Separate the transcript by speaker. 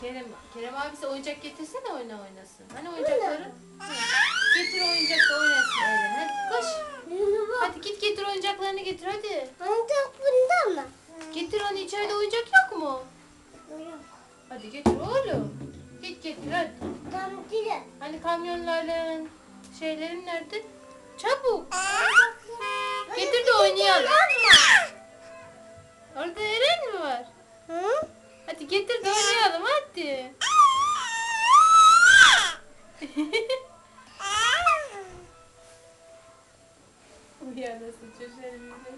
Speaker 1: Kerem, Kerem abisi oyuncak getirsene oyna oynasın. Hani oyuncakları? Hı. Getir oyuncak da oynasın Eren. Hadi koş. Hadi git getir oyuncaklarını getir hadi.
Speaker 2: Ancak bunda mı?
Speaker 1: Getir onu içeride oyuncak yok mu?
Speaker 2: Yok.
Speaker 1: Hadi getir oğlum. Git getir hadi.
Speaker 2: Kamçılı.
Speaker 1: Hani kamyonların şeylerin nerede? Çabuk. Getir de oynayalım. Orada Eren mi var?
Speaker 2: Hı?
Speaker 1: Hadi getir de oynayalım رفته اوه یا دسته چه شریفه